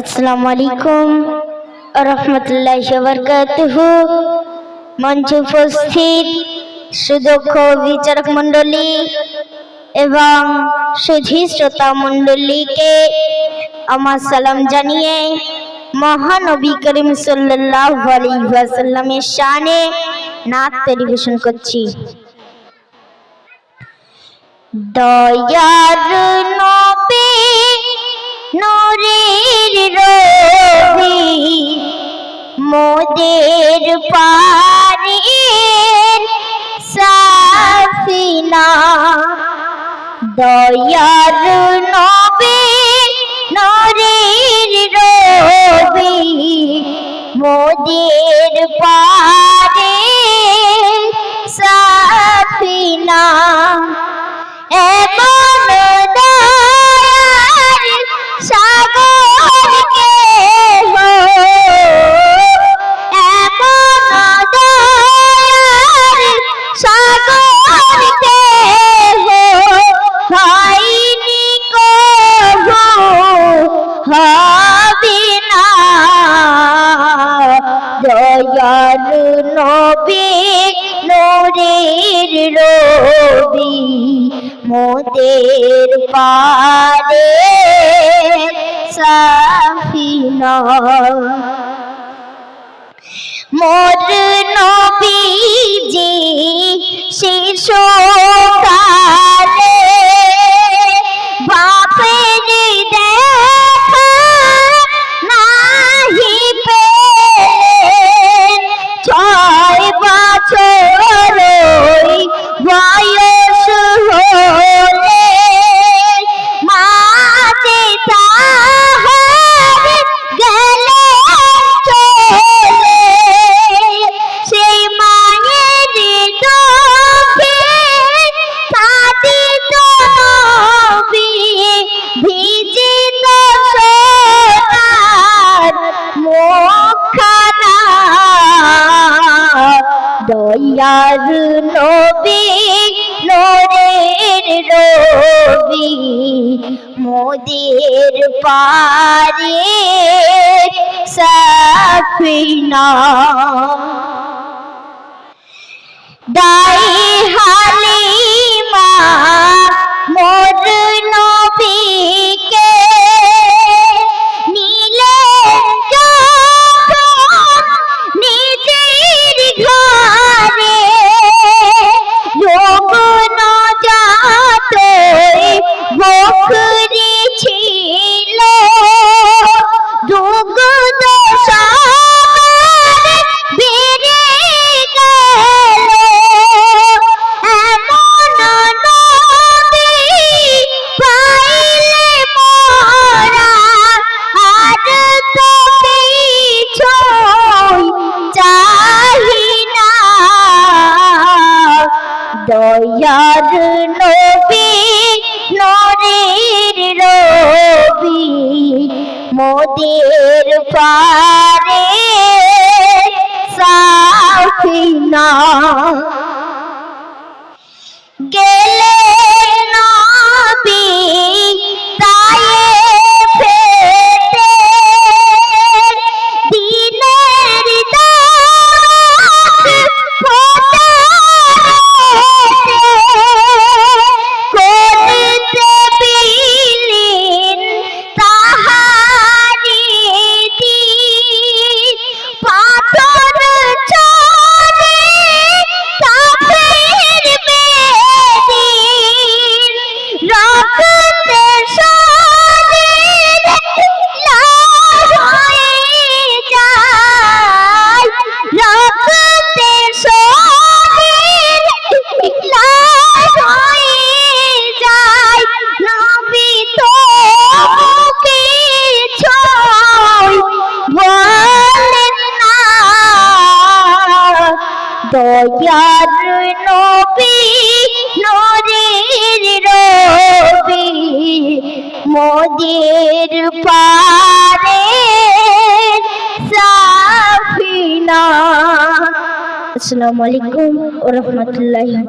আসসালামু আলাইকুম রহমতুল্লাহ বরকাতুহ। মঞ্চ উপস্থিত সুদক্ষ বিচারক মণ্ডলী এবং সুধী শ্রোতা মণ্ডলীকে আমার সালাম জানিয়ে মহানবী করিম সাল্লাল্লাহু আলাইহি ওয়াসাল্লামের শানে নাচ পরিবেশন করছি। দয়ার নবী নূরের রবি মোদের পারের সাফিনা দয়ার নবী নূরের রবি মোদের পারের সাফিনা এমন দয়ার নবী নোরের রবি মোদের পারে সাফিনা। মোর নবীজি নবী রবি মোদের পারে সাফিনা। দাই দয়ার নবী নরের রবি মোদের পারে সাফিনা দয়ার নবী নরীর রবি মোদের পারে সাফিনা। আসসালামু আলাইকুম ওয়া রাহমাতুল্লাহি